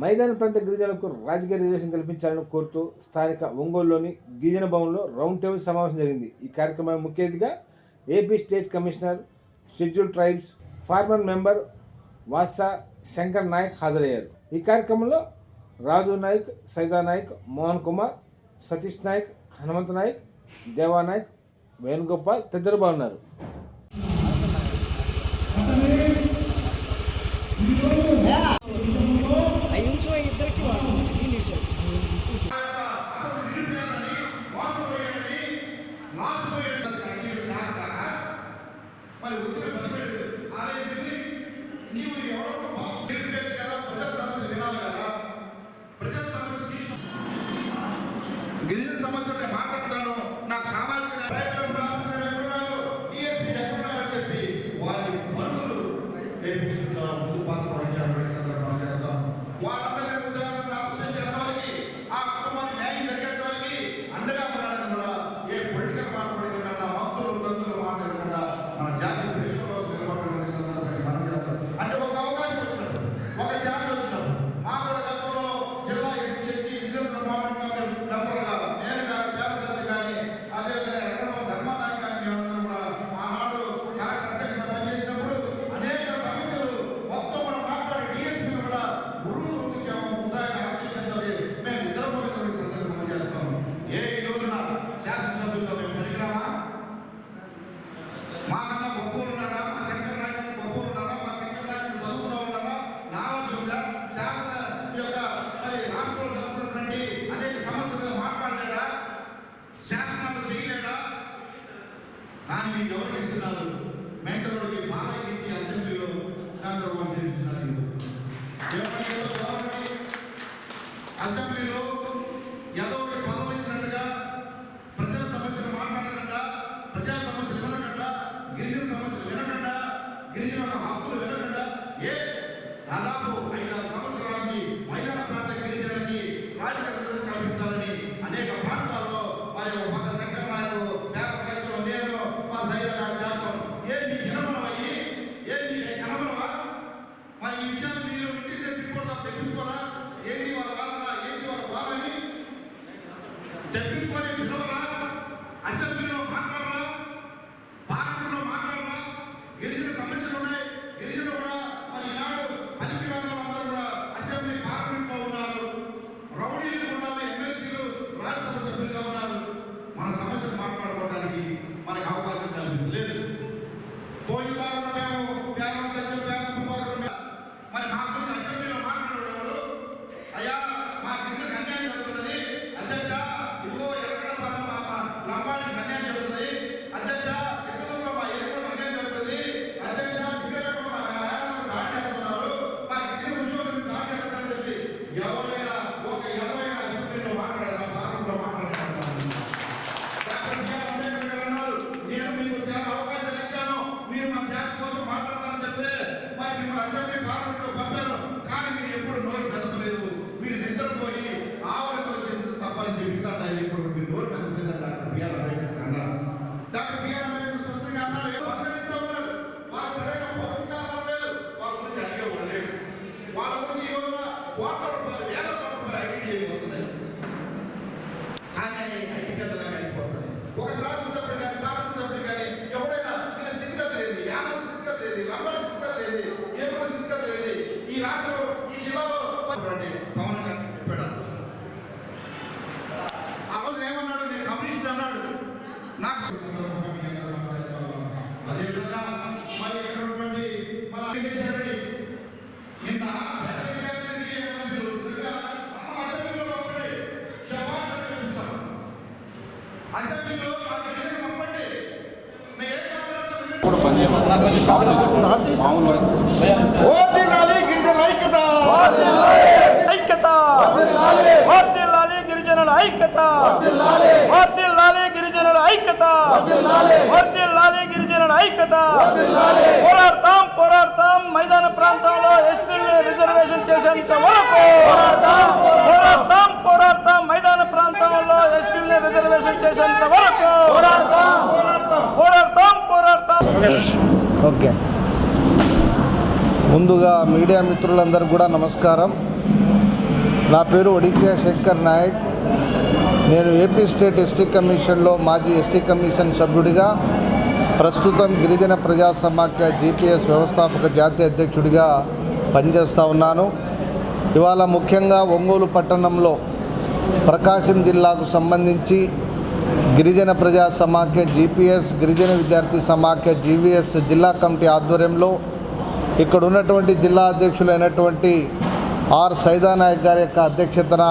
మైదాన ప్రాంత గిరిజనులకు రాజకీయ రిజర్వేషన్ కల్పించాలని కోరుతూ స్థానిక ఒంగోలులోని గిరిజన భవన్లో రౌండ్ టేబుల్ సమావేశం జరిగింది. ఈ కార్యక్రమం ముఖ్య అతిథిగా AP state commissioner schedule tribes former member Vatsa Shankar Naik హాజరయ్యారు. ఈ కార్యక్రమంలో రాజు నాయక్ సైదా నాయక్ మోహన్ కుమార్ సతీష్ నాయక్ హనుమంత్ నాయక్ దేవా నాయక్ వేణుగోపాల్ తదితరులు బాగున్నారు దాన్ని ఎవరికి ఇస్తున్నారు? మెంటలోకి బాలకి ఇచ్చి అసెంబ్లీలో చంద్రబాబు చేస్తున్నారు అసెంబ్లీలో quatro వర్ధిల్లాలి గిరిజన ఐక్యత. ఐక్యత. వర్ధిల్లాలి గిరిజనుల ఐక్యత. వర్ధిల్లాలి గిరిజనుల ఐక్యత. వర్ధిల్లాలి గిరిజనుల ఐక్యత. పోరాడతాం పోరాడతాం. మైదాన ప్రాంతంలో ఎస్టీల్ని రిజర్వేషన్ చేసేంత వరకు పోరాడతాం పోరాడతాం. మైదాన ప్రాంతంలో ఎస్టీల్ని రిజర్వేషన్ చేసేంత వరకు పోరాడతాం. పోరాడతాం పోరాడతాం. ఓకే. ముందుగా మీడియా మిత్రులందరూ కూడా నమస్కారం. నా పేరు ఒడిత్య శంకర్ నాయక్. నేను ఏపీ స్టేట్ ఎస్టీ కమిషన్లో మాజీ ఎస్టీ కమిషన్ సభ్యుడిగా ప్రస్తుతం గిరిజన ప్రజా సమాఖ్య జీపీఎస్ వ్యవస్థాపక జాతీయ అధ్యక్షుడిగా పనిచేస్తూ ఉన్నాను. ఇవాళ ముఖ్యంగా ఒంగోలు పట్టణంలో ప్రకాశం జిల్లాకు సంబంధించి గిరిజన ప్రజా సమాఖ్య జీపీఎస్ గిరిజన విద్యార్థి సమాఖ్య జీవీఎస్ జిల్లా కమిటీ ఆధ్వర్యంలో ఇక్కడ ఉన్నటువంటి జిల్లా అధ్యక్షులైనటువంటి ఆర్ సైదానాయక్ గారి యొక్క అధ్యక్షతన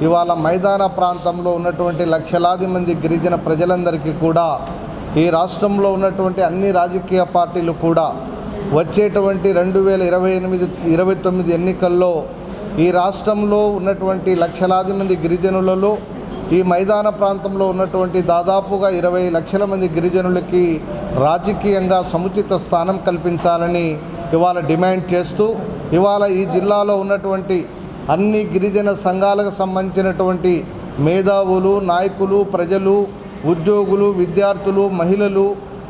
ఇవాళ మైదాన ప్రాంతంలో ఉన్నటువంటి లక్షలాది మంది గిరిజన ప్రజలందరికీ కూడా ఈ రాష్ట్రంలో ఉన్నటువంటి అన్ని రాజకీయ పార్టీలు కూడా వచ్చేటువంటి రెండు వేల ఇరవై ఎనిమిది ఇరవై తొమ్మిది ఎన్నికల్లో ఈ రాష్ట్రంలో ఉన్నటువంటి లక్షలాది మంది గిరిజనులలో ఈ మైదాన ప్రాంతంలో ఉన్నటువంటి దాదాపుగా ఇరవై లక్షల మంది గిరిజనులకి రాజకీయంగా సముచిత స్థానం కల్పించాలని ఇవాళ డిమాండ్ చేస్తూ ఇవాళ ఈ జిల్లాలో ఉన్నటువంటి అన్ని గిరిజన సంఘాలకు సంబంధించినటువంటి మేధావులు నాయకులు ప్రజలు ఉద్యోగులు విద్యార్థులు మహిళలు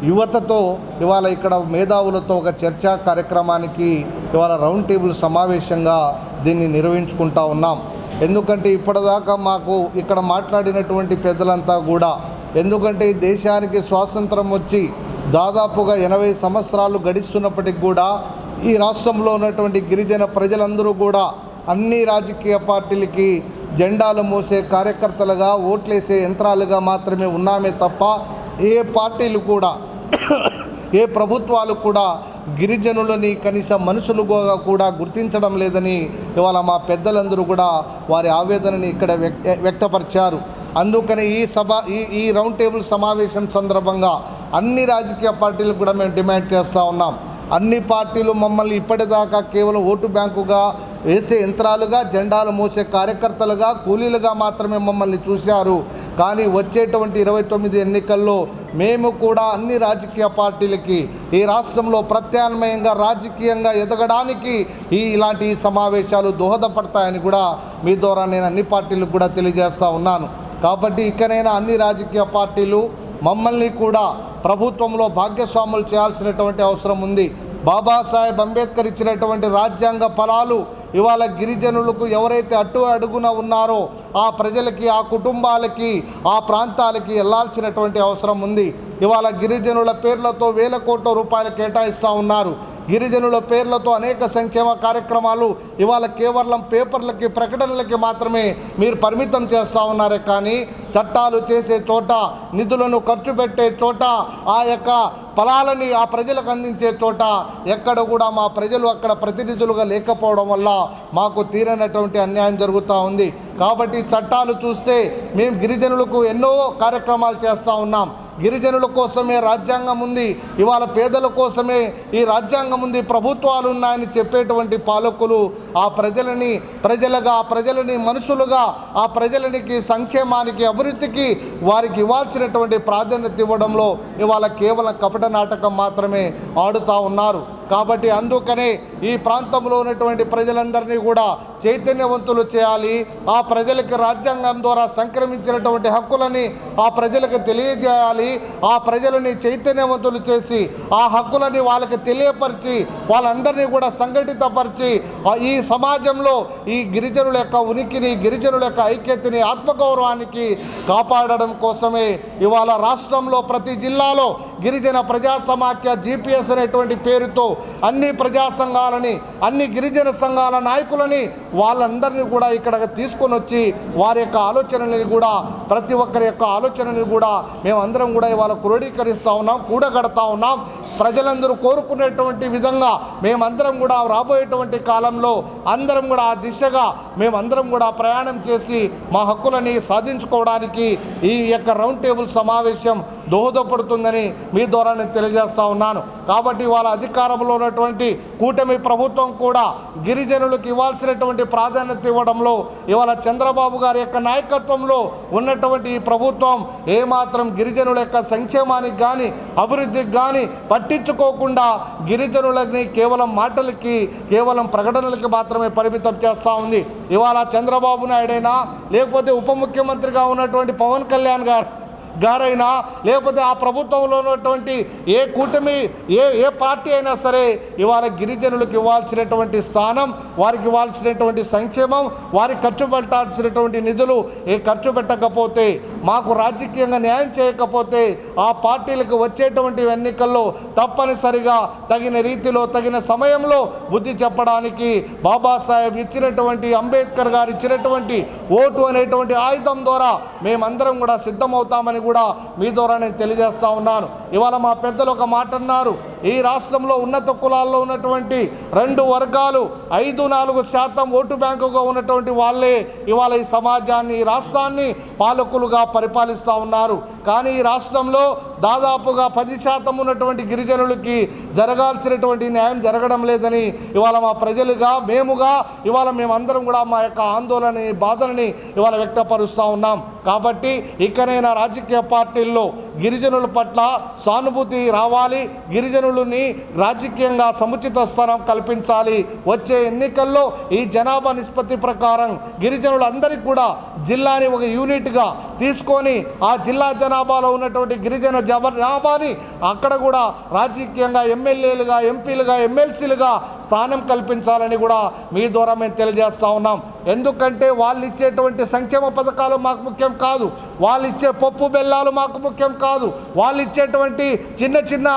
యువతతో ఇవాళ ఇక్కడ మేధావులతో ఒక చర్చా కార్యక్రమానికి ఇవాళ రౌండ్ టేబుల్ సమావేశంగా దీన్ని నిర్వహించుకుంటా ఉన్నాం. ఎందుకంటే ఇప్పటిదాకా మాకు ఇక్కడ మాట్లాడినటువంటి పెద్దలంతా కూడా ఎందుకంటే ఈ దేశానికి స్వాతంత్రం వచ్చి దాదాపుగా ఎనభై సంవత్సరాలు గడిస్తున్నప్పటికి కూడా ఈ రాష్ట్రంలో ఉన్నటువంటి గిరిజన ప్రజలందరూ కూడా అన్ని రాజకీయ పార్టీలకి జెండాలు మోసే కార్యకర్తలుగా ఓట్లేసే యంత్రాలుగా మాత్రమే ఉన్నామే తప్ప ఏ పార్టీలు కూడా ఏ ప్రభుత్వాలు కూడా గిరిజనులని కనీస మనుషులుగా కూడా గుర్తించడం లేదని ఇవాళ మా పెద్దలందరూ కూడా వారి ఆవేదనని ఇక్కడ వ్యక్త వ్యక్తపరిచారు. అందుకని ఈ సభ ఈ ఈ రౌండ్ టేబుల్ సమావేశం సందర్భంగా అన్ని రాజకీయ పార్టీలకు కూడా మేము డిమాండ్ చేస్తూ ఉన్నాం. అన్ని పార్టీలు మమ్మల్ని ఇప్పటిదాకా కేవలం ఓటు బ్యాంకుగా వేసే యంత్రాలుగా జెండాలు మోసే కార్యకర్తలుగా కూలీలుగా మాత్రమే మమ్మల్ని చూశారు. కానీ వచ్చేటువంటి ఇరవై తొమ్మిది ఎన్నికల్లో మేము కూడా అన్ని రాజకీయ పార్టీలకి ఈ రాష్ట్రంలో ప్రత్యామ్నాయంగా రాజకీయంగా ఎదగడానికి ఈ ఇలాంటి సమావేశాలు దోహదపడతాయని కూడా మీ ద్వారా నేను అన్ని పార్టీలకు కూడా తెలియజేస్తూ ఉన్నాను. కాబట్టి ఇకనైనా అన్ని రాజకీయ పార్టీలు మమ్మల్ని కూడా ప్రభుత్వంలో భాగ్యస్వాములు చేయాల్సినటువంటి అవసరం ఉంది. బాబాసాహెబ్ అంబేద్కర్ ఇచ్చినటువంటి రాజ్యాంగ ఫలాలు ఇవాళ గిరిజనులకు ఎవరైతే అటు అడుగున ఉన్నారో ఆ ప్రజలకి ఆ కుటుంబాలకి ఆ ప్రాంతాలకి వెళ్ళాల్సినటువంటి అవసరం ఉంది. ఇవాళ గిరిజనుల పేర్లతో వేల కోట్ల రూపాయలు కేటాయిస్తూ ఉన్నారు. గిరిజనుల పేర్లతో అనేక సంక్షేమ కార్యక్రమాలు ఇవాళ కేవలం పేపర్లకి ప్రకటనలకి మాత్రమే మీరు పరిమితం చేస్తూ ఉన్నారే కానీ చట్టాలు చేసే చోట నిధులను ఖర్చు పెట్టే చోట ఆ యొక్క ఫలాలని ఆ ప్రజలకు అందించే చోట ఎక్కడ కూడా మా ప్రజలు అక్కడ ప్రతినిధులుగా లేకపోవడం వల్ల మాకు తీరనటువంటి అన్యాయం జరుగుతూ ఉంది. కాబట్టి చట్టాలు చూస్తే మేము గిరిజనులకు ఎన్నో కార్యక్రమాలు చేస్తూ ఉన్నాం. గిరిజనుల కోసమే రాజ్యాంగం ఉంది ఇవాళ పేదల కోసమే ఈ రాజ్యాంగం ఉంది ప్రభుత్వాలు ఉన్నాయని చెప్పేటువంటి పాలకులు ఆ ప్రజలని ప్రజలుగా ఆ ప్రజలని మనుషులుగా ఆ ప్రజలనికి సంక్షేమానికి అభివృద్ధికి వారికి ఇవ్వాల్సినటువంటి ప్రాధాన్యత ఇవ్వడంలో ఇవాళ కేవలం కపట నాటకం మాత్రమే ఆడుతూ ఉన్నారు. కాబట్టి అందుకనే ఈ ప్రాంతంలో ఉన్నటువంటి ప్రజలందరినీ కూడా చైతన్యవంతులు చేయాలి. ఆ ప్రజలకు రాజ్యాంగం ద్వారా సంక్రమించినటువంటి హక్కులని ఆ ప్రజలకు తెలియజేయాలి. ఆ ప్రజలని చైతన్యవంతులు చేసి ఆ హక్కులని వాళ్ళకి తెలియపరిచి వాళ్ళందరినీ కూడా సంఘటితపరిచి ఈ సమాజంలో ఈ గిరిజనుల యొక్క ఉనికిని గిరిజనుల యొక్క ఐక్యతని ఆత్మగౌరవానికి కాపాడడం కోసమే ఇవాళ రాష్ట్రంలో ప్రతి జిల్లాలో గిరిజన ప్రజా సమాఖ్య జీపీఎస్ అనేటువంటి పేరుతో అన్ని ప్రజా సంఘాలని అన్ని గిరిజన సంఘాల నాయకులని వాళ్ళందరినీ కూడా ఇక్కడ తీసుకొని వచ్చి వారి యొక్క ఆలోచనని కూడా ప్రతి ఒక్కరి యొక్క ఆలోచనని కూడా మేమందరం కూడా ఇవాళ క్రోడీకరిస్తూ ఉన్నాం కూడగడతా ఉన్నాం. ప్రజలందరూ కోరుకునేటువంటి విధంగా మేమందరం కూడా రాబోయేటువంటి కాలంలో అందరం కూడా ఆ దిశగా మేమందరం కూడా ప్రయాణం చేసి మా హక్కులని సాధించుకోవడానికి ఈ యొక్క రౌండ్ టేబుల్ సమావేశం దోహదపడుతుందని మీ ద్వారా నేను తెలియజేస్తా ఉన్నాను. కాబట్టి వాళ్ళ అధికారంలో ఉన్నటువంటి కూటమి ప్రభుత్వం కూడా గిరిజనులకు ఇవ్వాల్సినటువంటి ప్రాధాన్యత ఇవ్వడంలో ఇవాళ చంద్రబాబు గారి యొక్క నాయకత్వంలో ఉన్నటువంటి ఈ ప్రభుత్వం ఏమాత్రం గిరిజనుల యొక్క సంక్షేమానికి కానీ అభివృద్ధికి కానీ పట్టించుకోకుండా గిరిజనులని కేవలం మాటలకి కేవలం ప్రకటనలకి మాత్రమే పరిమితం చేస్తూ ఉంది. ఇవాళ చంద్రబాబు నాయుడైనా లేకపోతే ఉప ముఖ్యమంత్రిగా ఉన్నటువంటి పవన్ కళ్యాణ్ గారు గారైనా లేకపోతే ఆ ప్రభుత్వంలో ఉన్నటువంటి ఏ కూటమి ఏ ఏ పార్టీ అయినా సరే ఇవాళ గిరిజనులకు ఇవ్వాల్సినటువంటి స్థానం వారికి ఇవ్వాల్సినటువంటి సంక్షేమం వారికి ఖర్చు పెట్టాల్సినటువంటి నిధులు ఏ ఖర్చు పెట్టకపోతే మాకు రాజకీయంగా న్యాయం చేయకపోతే ఆ పార్టీలకు వచ్చేటువంటి ఎన్నికల్లో తప్పనిసరిగా తగిన రీతిలో తగిన సమయంలో బుద్ధి చెప్పడానికి బాబాసాహెబ్ ఇచ్చినటువంటి అంబేద్కర్ గారు ఇచ్చినటువంటి ఓటు అనేటువంటి ఆయుధం ద్వారా మేమందరం కూడా సిద్ధమవుతామని కూడా మీ ద్వారా నేను తెలియజేస్తా ఉన్నాను. ఇవాళ మా పెద్దలు ఒక మాట అన్నారు. ఈ రాష్ట్రంలో ఉన్నత కులాల్లో ఉన్నటువంటి రెండు వర్గాలు ఐదు నాలుగు శాతం ఓటు బ్యాంకుగా ఉన్నటువంటి వాళ్ళే ఇవాళ ఈ సమాజాన్ని ఈ రాష్ట్రాన్ని పాలకులుగా పరిపాలిస్తూ ఉన్నారు. కానీ ఈ రాష్ట్రంలో దాదాపుగా పది శాతం ఉన్నటువంటి గిరిజనులకి జరగాల్సినటువంటి న్యాయం జరగడం లేదని ఇవాళ మా ప్రజలుగా మేముగా ఇవాళ మేమందరం కూడా మా యొక్క ఆందోళన బాధలని ఇవాళ వ్యక్తపరుస్తూ ఉన్నాం. కాబట్టి ఇకనైనా రాజకీయ పార్టీల్లో గిరిజనుల పట్ల సానుభూతి రావాలి. గిరిజనులని రాజకీయంగా సముచిత స్థానం కల్పించాలి. వచ్చే ఎన్నికల్లో ఈ జనాభా నిష్పత్తి ప్రకారం గిరిజనులందరికీ కూడా జిల్లాని ఒక యూనిట్గా తీసుకొని ఆ జిల్లా జనాభాలో ఉన్నటువంటి గిరిజన జబ- జనాభాని అక్కడ కూడా రాజకీయంగా ఎమ్మెల్యేలుగా ఎంపీలుగా ఎమ్మెల్సీలుగా స్థానం కల్పించాలని కూడా మీ ద్వారా మేము తెలియజేస్తా ఉన్నాం. ఎందుకంటే వాళ్ళు ఇచ్చేటువంటి సంక్షేమ పథకాలు మాకు ముఖ్యం కాదు. వాళ్ళు ఇచ్చే పప్పు బెల్లాలు మాకు ముఖ్యం కాదు. వాళ్ళు ఇచ్చేటువంటి చిన్న చిన్న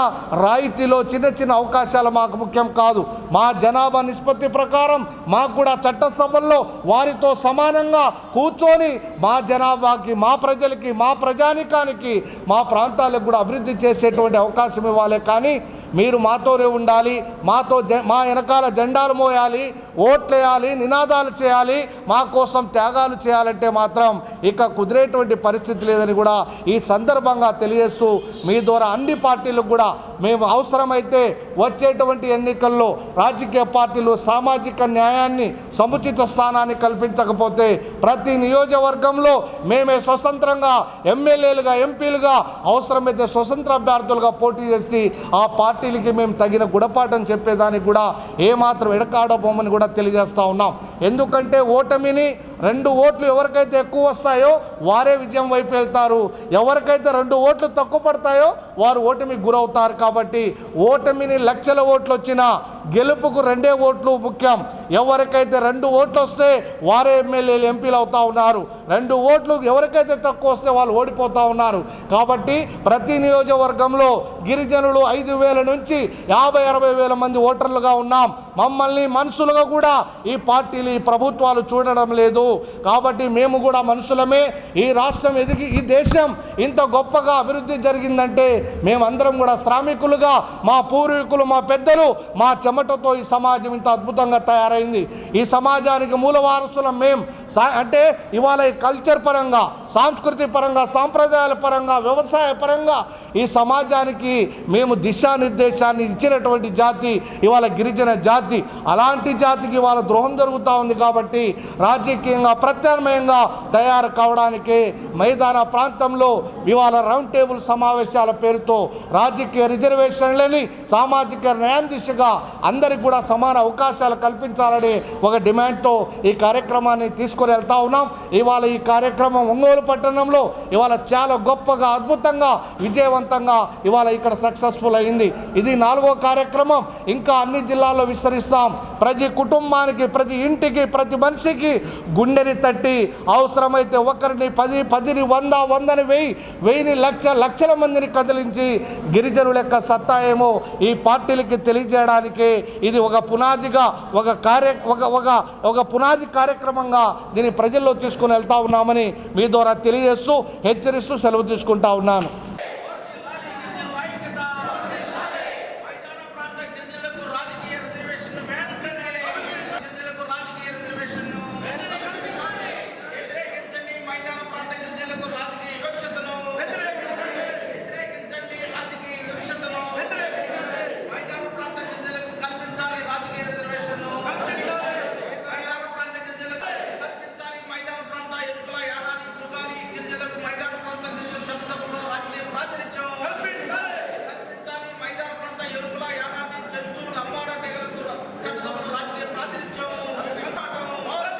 రాయితీలో చిన్న చిన్న అవకాశాలు మాకు ముఖ్యం కాదు. మా జనాభా నిష్పత్తి ప్రకారం మాకు కూడా చట్టసభల్లో వారితో సమానంగా కూర్చొని మా జనాభాకి మా ప్రజలకి మా ప్రజానికానికి మా ప్రాంతాలకు కూడా అభివృద్ధి చేసేటువంటి అవకాశం ఇవ్వాలి. కానీ మీరు మాతోనే ఉండాలి మాతో జ మా వెనకాల జెండాలు మోయాలి ఓట్లేయాలి నినాదాలు చేయాలి మా కోసం త్యాగాలు చేయాలంటే మాత్రం ఇక కుదిరేటువంటి పరిస్థితి లేదని కూడా ఈ సందర్భంగా తెలియజేస్తూ మీ ద్వారా అన్ని పార్టీలకు కూడా మేము అవసరమైతే వచ్చేటువంటి ఎన్నికల్లో రాజకీయ పార్టీలు సామాజిక న్యాయాన్ని సముచిత స్థానాన్ని కల్పించకపోతే ప్రతి నియోజకవర్గంలో మేమే స్వతంత్రంగా ఎమ్మెల్యేలుగా ఎంపీలుగా అవసరమైతే స్వతంత్ర అభ్యర్థులుగా పోటీ చేసి ఆ పార్టీ పార్టీలకి మేము తగిన గుడపాఠం చెప్పేదానికి కూడా ఏమాత్రం ఎడకాడబోమని కూడా తెలియజేస్తా ఉన్నాం. ఎందుకంటే ఓటమిని రెండు ఓట్లు ఎవరికైతే ఎక్కువ వస్తాయో వారే విజయం వైపు వెళ్తారు. ఎవరికైతే రెండు ఓట్లు తక్కువ పడతాయో వారు ఓటమికి గురవుతారు కాబట్టి ఓటమిని లక్షల ఓట్లు వచ్చినా గెలుపుకు రెండే ఓట్లు ముఖ్యం. ఎవరికైతే రెండు ఓట్లు వస్తే వారే ఎమ్మెల్యేలు ఎంపీలు అవుతా ఉన్నారు. రెండు ఓట్లు ఎవరికైతే తక్కువ వస్తే వాళ్ళు ఓడిపోతూ ఉన్నారు. కాబట్టి ప్రతి నియోజకవర్గంలో గిరిజనులు ఐదు వేల నుంచి యాభై అరవై వేల మంది ఓటర్లుగా ఉన్నాం. మమ్మల్ని మనుషులుగా కూడా ఈ పార్టీలు ఈ ప్రభుత్వాలు చూడడం లేదు. కాబట్టి మేము కూడా మనుషులమే ఈ రాష్ట్రం ఎదిగి ఈ దేశం ఇంత గొప్పగా అభివృద్ధి జరిగిందంటే మేమందరం కూడా శ్రామికులుగా మా పూర్వీకులు మా పెద్దలు మా చెమటతో ఈ సమాజం ఇంత అద్భుతంగా తయారైంది. ఈ సమాజానికి మూల వారసులం మేము అంటే ఇవాళ ఈ కల్చర్ పరంగా సాంస్కృతిక పరంగా సాంప్రదాయాల పరంగా వ్యవసాయ పరంగా ఈ సమాజానికి మేము దిశానిర్దేశాన్ని ఇచ్చినటువంటి జాతి ఇవాళ గిరిజన జాతి. అలాంటి జాతికి ఇవాళ ద్రోహం జరుగుతూ ఉంది కాబట్టి రాజకీయంగా ప్రత్యామ్నాయంగా తయారు కావడానికి మైదాన ప్రాంతంలో ఇవాళ రౌండ్ టేబుల్ సమావేశాల పేరుతో రాజకీయ రిజర్వేషన్లని సామాజిక న్యాయం దిశగా అందరికి కూడా సమాన అవకాశాలు కల్పించాలని ఒక డిమాండ్తో ఈ కార్యక్రమాన్ని తీసుకొని వెళ్తా ఉన్నాం. ఇవాళ ఈ కార్యక్రమం ఒంగోలు పట్టణంలో ఇవాళ చాలా గొప్పగా అద్భుతంగా విజయవంతంగా ఇవాళ ఇక్కడ సక్సెస్ఫుల్ అయింది. ఇది నాలుగో కార్యక్రమం. ఇంకా అన్ని జిల్లాల్లో విస్తరిస్తాం. ప్రతి కుటుంబానికి ప్రతి ఇంటికి ప్రతి మనిషికి గుండెని తట్టి అవసరమైతే ఒకరిని పది పదిని వంద వందని వెయ్యి వెయ్యిని లక్ష లక్షల మందిని కదిలించి గిరిజనుల యొక్క సత్తా ఏమో ఈ పార్టీలకి తెలియజేయడానికి ఇది ఒక పునాదిగా ఒక కార్య ఒక ఒక ఒక పునాది కార్యక్రమంగా దీన్ని ప్రజల్లో తీసుకుని వెళ్తా ఉన్నామని మీ ద్వారా తెలియజేస్తూ హెచ్చరిస్తూ సెలవు తీసుకుంటా ఉన్నాను.